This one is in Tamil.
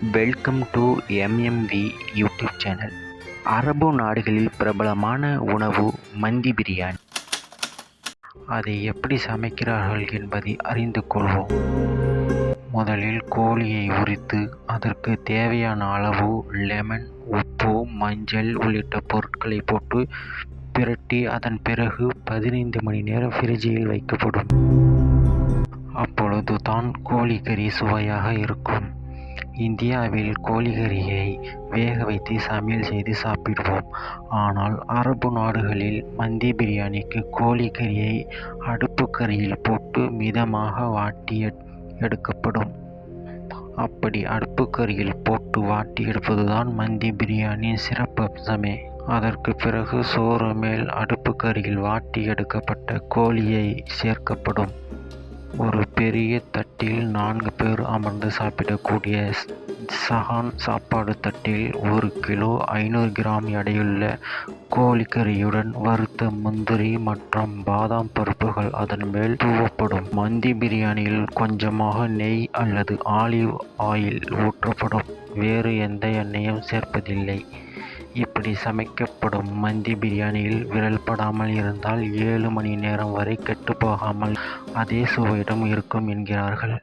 Welcome to MMV YouTube channel அரபு நாடுகளில் பிரபலமான உணவு மந்தி பிரியாணி. அதை எப்படி சமைக்கிறார்கள் என்பதை அறிந்து கொள்வோம். முதலில் கோழியை உரித்து அதற்கு தேவையான அளவு லெமன் உப்பு மஞ்சள் உள்ளிட்ட பொருட்களை போட்டு பிரட்டி அதன் பிறகு பதினைந்து மணி நேரம் ஃப்ரிட்ஜில் வைக்கப்படும். அப்பொழுது தான் கோழிக்கறி சுவையாக இருக்கும். இந்தியாவில் கோழிக்கறியை வேக வைத்து சமையல் செய்து சாப்பிடுவோம். ஆனால் அரபு நாடுகளில் மந்தி பிரியாணிக்கு கோழிக்கறியை அடுப்புக்கரியில் போட்டு மிதமாக வாட்டி எடுக்கப்படும். அப்படி அடுப்புக்கரியில் போட்டு வாட்டி எடுப்பதுதான் மந்தி பிரியாணியின் சிறப்பம்சமே அதற்கு பிறகு சோறு மேல் அடுப்புக்கரியில் வாட்டி எடுக்கப்பட்ட கோழியை சேர்க்கப்படும். ஒரு பெரிய தட்டில் நான்கு பேர் அமர்ந்து சாப்பிடக்கூடிய சஹான் சாப்பாடு தட்டில் ஒரு கிலோ ஐநூறு கிராம் எடையுள்ள கோழிக்கறியுடன் வறுத்த முந்திரி மற்றும் பாதாம் பருப்புகள் அதன் மேல் தூவப்படும். மந்தி பிரியாணியில் கொஞ்சமாக நெய் அல்லது ஆலிவ் ஆயில் ஊற்றப்படும். வேறு எந்த எண்ணெயும் சேர்ப்பதில்லை. இப்படி சமைக்கப்படும் மந்தி பிரியாணியில் விரல் படாமல் இருந்தால் ஏழு மணி நேரம் வரை கெட்டுப்போகாமல் அதே சுவையுடன் இருக்கும் என்கிறார்கள்.